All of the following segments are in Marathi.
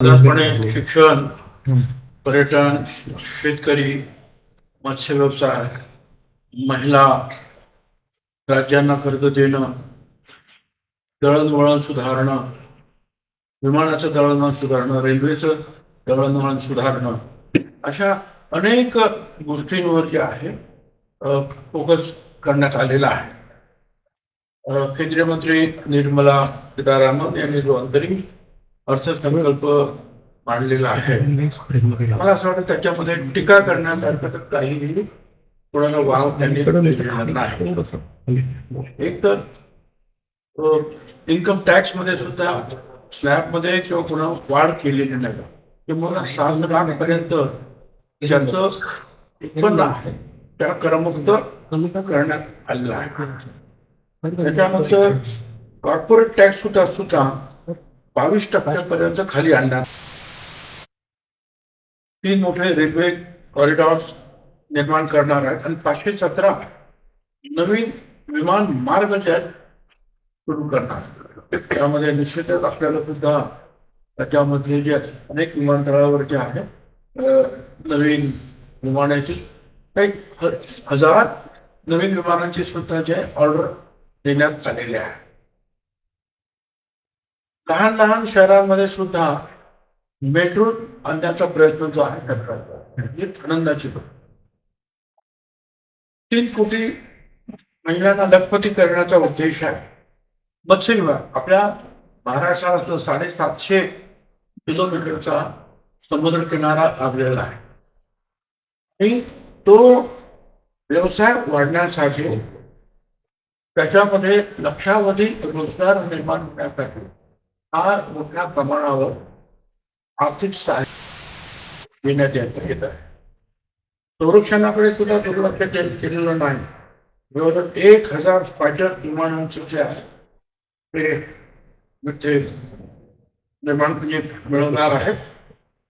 साधारणपणे शिक्षण पर्यटन शेतकरी मत्स्य व्यवसाय महिला राज्यांना कर्ज देणं दळणवळण सुधारणं विमानाचं दळणवळण सुधारणं रेल्वेचं दळणवळण सुधारणं अशा अनेक गोष्टींवर जे आहे फोकस करण्यात आलेला आहे. केंद्रीय मंत्री निर्मला सीतारामन यांनी जो अंतरिम अर्थसंकल्प मांडलेला आहे. मला असं वाटतं त्याच्यामध्ये टीका करण्यासारखं तर काहीही कोणाला वाव त्यांनी नाही एक तर इन्कम टॅक्समध्ये सुद्धा स्लॅबमध्ये किंवा पुन्हा वाढ केलेली नाही. किंवा सात लाख पर्यंत ज्याचं उत्पन्न आहे त्याला करमुक्त करण्यात आलेलं आहे. त्याच्यानंतर कॉर्पोरेट टॅक्स सुद्धा सुद्धा बावीस टक्क्यापर्यंत खाली आणणार. तीन मोठे रेल्वे कॉरिडॉर्स निर्माण करणार आहेत आणि पाचशे सतरा नवीन विमान मार्ग जे आहेत सुरू करणार. त्यामध्ये निश्चितच आपल्याला सुद्धा त्याच्यामध्ये जे अनेक विमानतळावर जे आहे नवीन विमानाची काही हजार नवीन विमानांची सुद्धा जे ऑर्डर देण्यात आलेले आहे. लहान लहान शहरांमध्ये सुद्धा मेट्रो आणण्याचा प्रयत्न जो आहे सरकारचा ही आनंदाची तीन कोटी महिलांना लखपती करण्याचा उद्देश आहे. मत्स्य विभाग आपल्या महाराष्ट्राला सुद्धा साडेसातशे किलोमीटरचा समुद्र किनारा लाभलेला आहे. आणि तो व्यवसाय वाढण्यासाठी त्याच्यामध्ये लक्षावधी रोजगार निर्माण होण्यासाठी फार मोठ्या प्रमाणावर आर्थिक सहाय्य देण्यात येत येत आहे. संरक्षणाकडे सुद्धा दुर्लक्ष केलेलं नाही. जवळजवळ एक हजार फायटर विमानांचं जे आहे ते ते निर्माण म्हणजे मिळवणार आहेत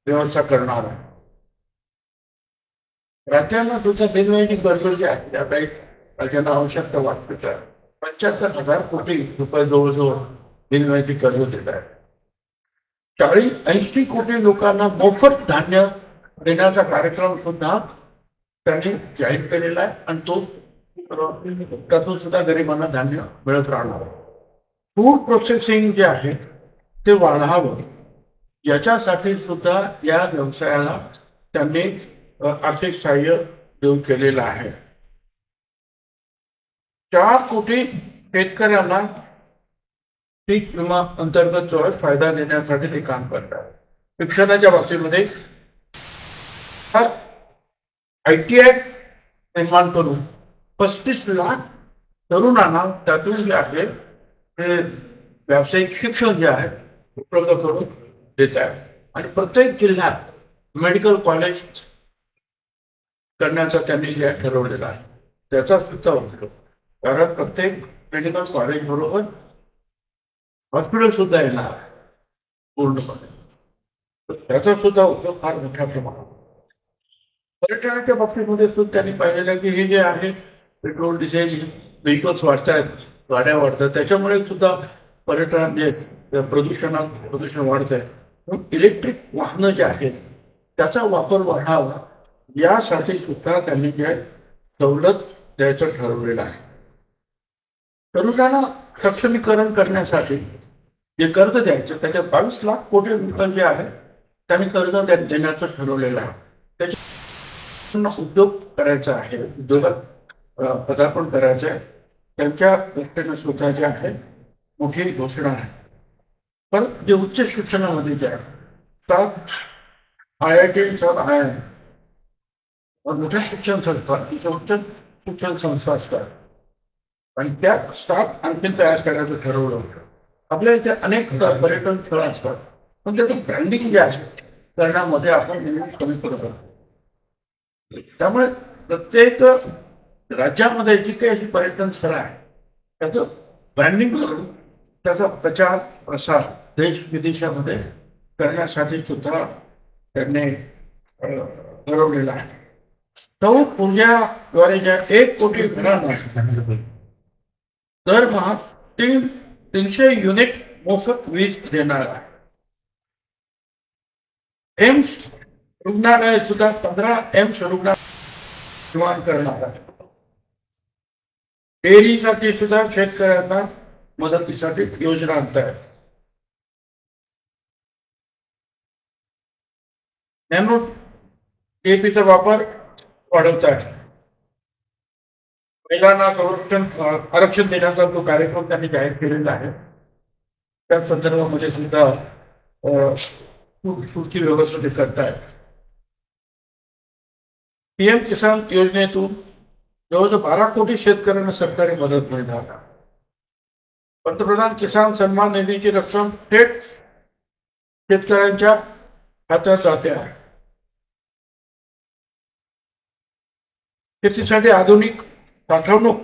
व्यवस्था करणार आहे राज्यांना सुद्धा वेगवेगळी गरजेची जे आहे. त्या काही राज्यांना आवश्यकता वाटतेच आहे. पंच्याहत्तर हजार कोटी रुपये जवळजवळ विनिमयाची कर्ज देत आहे. चाळीस ऐंशी कोटी लोकांना मोफत धान्य देण्याचा कार्यक्रम सुद्धा त्यांनी जाहीर केलेला आहे आणि तो त्यातून सुद्धा गरिबांना धान्य मिळत राहणार फूड प्रोसेसिंग जे आहे ते वाढावं याच्यासाठी सुद्धा या व्यवसायाला त्यांनी आर्थिक सहाय्य देऊ केलेलं आहे. चार कोटी शेतकऱ्यांना पीक विमा अंतर्गत जो आहे फायदा देण्यासाठी ते काम करतात. शिक्षणाच्या बाबतीमध्ये आय टी आय निर्माण करून पस्तीस लाख तरुणांना त्यातून जे आहे ते व्यावसायिक शिक्षण जे आहे उपलब्ध करून देत आहे. आणि प्रत्येक जिल्ह्यात मेडिकल कॉलेज करण्याचा त्यांनी जे ठरवलेला ठरवलेलं आहे त्याचा सुद्धा उपयोग. कारण प्रत्येक मेडिकल कॉलेज बरोबर हॉस्पिटल सुद्धा येणार. पूर्णपणे. त्याचा सुद्धा उपयोग फार मोठ्या प्रमाणात. पर्यटनाच्या बाबतीमध्ये सुद्धा त्यांनी पाहिलेलं की हे जे आहे पेट्रोल डिझेल व्हेकल्स वाढत आहेत गाड्या वाढतात. त्याच्यामुळे सुद्धा पर्यटन जे प्रदूषणात प्रदूषण वाढत आहे इलेक्ट्रिक वाहनं जे आहेत त्याचा वापर वाढावा यासाठी सुद्धा त्यांनी जे सवलत द्यायचं ठरवलेलं आहे. तरुणांना सक्षमीकरण करण्यासाठी जे कर्ज द्यायचं त्याच्यात बावीस लाख कोटी रुपये जे आहे. त्यांनी कर्ज देण्याचं ठरवलेलं आहे. त्याच्या उद्योग करायचा आहे उद्योगात पदार्पण करायचं आहे. त्यांच्या दृष्टीने सुद्धा जे आहे मोठी घोषणा आहे. परत जे उच्च शिक्षणामध्ये जे आहे सात आय आय टी सात आय आय मोठ्या शिक्षण संस्था तिथं उच्च शिक्षण संस्था असतात. आणि त्या सात आणखी तयार करायचं ठरवलं होतं. आपल्या इथे अनेक पर्यटन स्थळ असतात. पण त्याचं ब्रँडिंग जे आहे करण्यामध्ये आपण नेहमी कमी पडत त्यामुळे प्रत्येक राज्यामध्ये जी काही अशी पर्यटन स्थळं आहे त्याचं ब्रँडिंग करून त्याचा प्रचार प्रसार देश विदेशामध्ये करण्यासाठी सुद्धा त्यांनी ठरवलेला आहे. सौर ऊर्जाद्वारे ज्या एक कोटी घरांना दरमहा तीन तीनशे युनिट मोफत वीज देणार आहे एम्स रुग्णालय सुद्धा पंधरा एम्स रुग्णालय निर्माण करणार आहे डेअरीसाठी सुद्धा शेतकऱ्यांना मदतीसाठी योजना आणताय नॅनो टेपीचा वापर वाढवत आहे महिलांना संरक्षण आरक्षण देण्याचा जो कार्यक्रम त्यांनी जाहीर केलेला आहे त्या संदर्भामध्ये सुद्धा पुढची व्यवस्था ते करतायत. पीएम किसान योजनेतून जवळजवळ बारा कोटी शेतकऱ्यांना सरकारी मदत मिळणार. पंतप्रधान किसान सन्मान निधीची रक्कम थेट शेतकऱ्यांच्या हातात जाते आहे. शेतीसाठी आधुनिक साठवणूक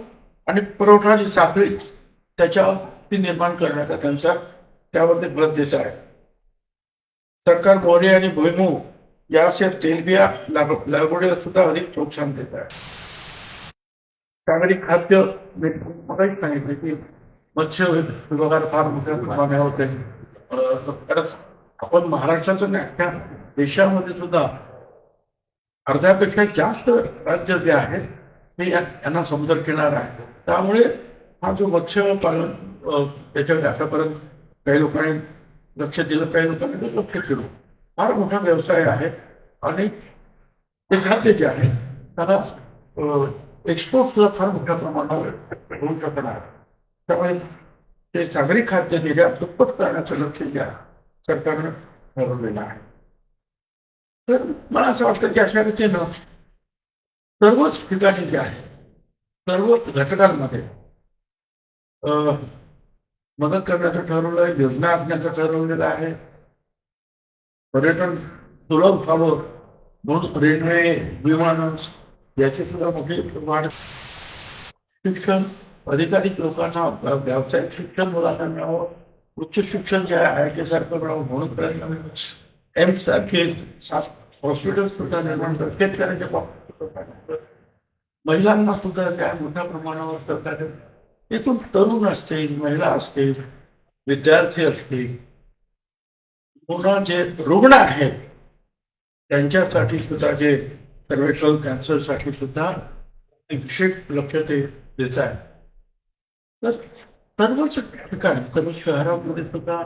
आणि पुरवठा जी साखळी त्याच्या ती निर्माण करण्याचा त्यांचा त्यावरती भर देत आहे. सरकार मोरे आणि भुईमूग याचे तेलबिया लागवडीला सुद्धा अधिक प्रोत्साहन देत आहे. सागरी खाद्य मी मगाच सांगितलं की मत्स्य विभागात फार मोठ्या प्रमाणावर ते आपण महाराष्ट्राचं नाही अख्ख्या देशामध्ये सुद्धा अर्ध्यापेक्षा जास्त राज्य जे आहेत ते यांना समुद्र किनार आहे. त्यामुळे हा जो मत्स्य पालन त्याच्याकडे आतापर्यंत काही लोकांनी लक्ष दिलं काही लोकांनी लक्ष केलं. फार मोठा व्यवसाय आहे आणि ते खाद्य जे आहे त्याला एक्सपोर्ट सुद्धा फार मोठ्या प्रमाणावर होऊ शकणार त्यामुळे ते सागरी खाद्य निर्यात दुप्पट करण्याचं लक्ष या सरकारनं ठरवलेलं आहे. तर मला असं वाटतं की अशा रीतीनं सर्वच ठिकाणी जे आहे सर्वच घटकांमध्ये मदत करण्याचं ठरवलं आहे योजना आखण्याचं ठरवलेलं आहे. पर्यटन सुलभ व्हावं म्हणून रेल्वे विमान याची सुद्धा मोठी वाढ शिक्षण अधिकाधिक लोकांना व्यावसायिक शिक्षण मुलांना मिळावं उच्च शिक्षण जे आहे आय टी सारखं मिळावं म्हणून प्रयत्न एम्स सारखे हॉस्पिटल सुद्धा निर्माण शेतकऱ्यांच्या बाबतीत महिलांना सुद्धा त्या मोठ्या प्रमाणावर सरकार एकूण तरुण असतील महिला असतील विद्यार्थी असतील पुन्हा जे रुग्ण आहेत त्यांच्यासाठी सुद्धा जे सर्वायकल कॅन्सरसाठी सुद्धा विशेष लक्ष ते देत आहे तर सर्वच ठिकाणी सर्व शहरामध्ये सुद्धा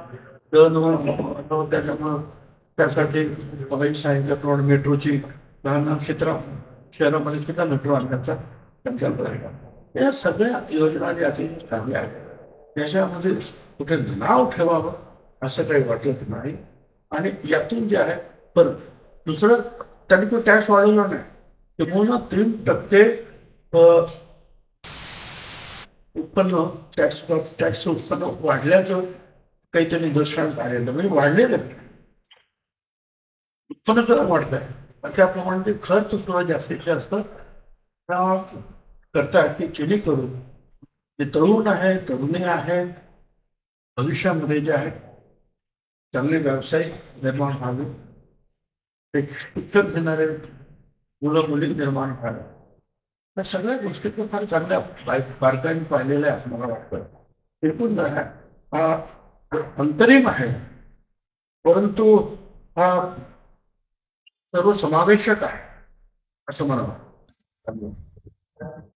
दळणवळण त्याच्यामुळं त्यासाठी सांगितल्याप्रमाणे मेट्रोची लहान लहान शहरामध्ये सुद्धा मेट्रो आणण्याचा संकल्प आहे. या सगळ्या योजना ज्या अतिशय चांगल्या आहेत. त्याच्यामध्ये कुठे नाव ठेवावं असं काही वाटत नाही. आणि यातून जे आहे परत दुसरं त्यांनी तो टॅक्स वाढवला नाही. किंवा तीन टक्के उत्पन्न टॅक्स टॅक्स उत्पन्न वाढल्याचं काहीतरी निदर्शनात आलेलं म्हणजे वाढलेलं उत्पन्न सुद्धा वाढत आहे त्याप्रमाणे ते खर्च सुद्धा जास्तीत जास्त त्या करता की जेणेकरून जे तरुण आहे तरुणी आहे भविष्यामध्ये जे आहे चांगले व्यावसायिक निर्माण व्हावे. ते शिक्षण घेणारे मुलं मुली निर्माण व्हावे. या सगळ्या गोष्टी पण फार चांगल्या बाय- बारकाईने पाहिलेल्या आहे असं मला वाटतं. एकूण आहे हा अंतरिम आहे परंतु हा सर्व समावेशक आहे. असं मला वाटतं.